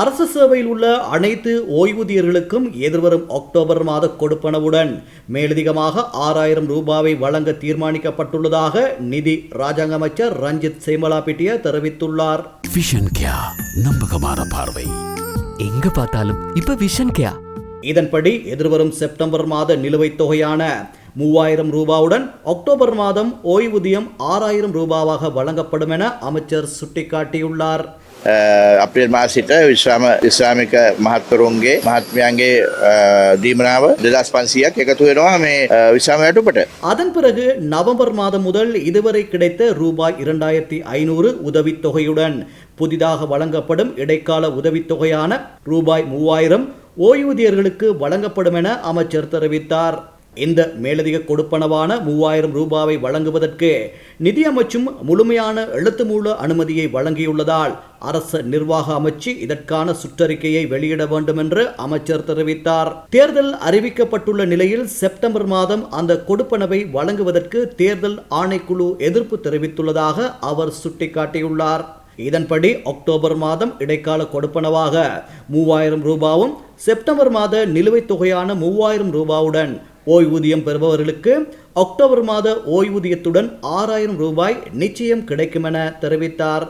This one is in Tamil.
அரசு சேவையில் உள்ள அனைத்து ஓய்வூதியர்களுக்கும் எதிர்வரும் அக்டோபர் மாத கொடுப்பனவுடன் மேலதிகமாக ஆறாயிரம் ரூபாவை வழங்க தீர்மானிக்கப்பட்டுள்ளதாக நிதி ராஜாங்க அமைச்சர் ரஞ்சித் சேமலாபிட்டிய தெரிவித்துள்ளார். விஷன் கியா நம்பகமான பார்வை. எங்க பார்த்தாலும் இப்ப விஷன் கேயா இதன்படி எதிர்வரும் செப்டம்பர் மாத நிலுவைத் தொகையான மூவாயிரம் ரூபாவுடன் அக்டோபர் மாதம் ஓய்வூதியம் ஆறாயிரம் ரூபாவாக வழங்கப்படும் என அமைச்சர் சுட்டிக்காட்டியுள்ளார் අප්‍රේල් මාසිට විශ්‍රාම ඉස්ලාමික මහත්වරුන්ගේ මහත්මයන්ගේ දීමනාව දෙදස් පන්සියක් එකතු වෙනවා මේ විශ්‍රාමයටුපට. அதன் பிறகு நவம்பர் மாதம் முதல் இதுவரை கிடைத்த ரூபாய் இரண்டாயிரத்தி ஐநூறு உதவித்தொகையுடன் புதிதாக வழங்கப்படும் இடைக்கால உதவித்தொகையான ரூபாய் மூவாயிரம் ஓய்வூதியர்களுக்கு வழங்கப்படும் என அமைச்சர் தெரிவித்தார் இந்த மேலதிக கொடுப்பனவான மூவாயிரம் ரூபாவை வழங்குவதற்கு நிதியமைச்சும் முழுமையான எழுத்து மூல அனுமதியை வழங்கியுள்ளதால் அரச நிர்வாக அமைச்சு இதற்கான சுற்றறிக்கையை வெளியிட வேண்டும் என்று அமைச்சர் தெரிவித்தார். தேர்தல் அறிவிக்கப்பட்டுள்ள நிலையில் செப்டம்பர் மாதம் அந்த கொடுப்பனவை வழங்குவதற்கு தேர்தல் ஆணைக்குழு எதிர்ப்பு தெரிவித்துள்ளதாக அவர் சுட்டிக்காட்டியுள்ளார். இதன்படி அக்டோபர் மாதம் இடைக்கால கொடுப்பனவாக மூவாயிரம் ரூபாவும் செப்டம்பர் மாத நிலுவைத் தொகையான மூவாயிரம் ரூபாவுடன் ஓய்வூதியம் பெறுபவர்களுக்கு அக்டோபர் மாத ஓய்வூதியத்துடன் ஆறாயிரம் ரூபாய் நிச்சயம் கிடைக்கும் என தெரிவித்தார்.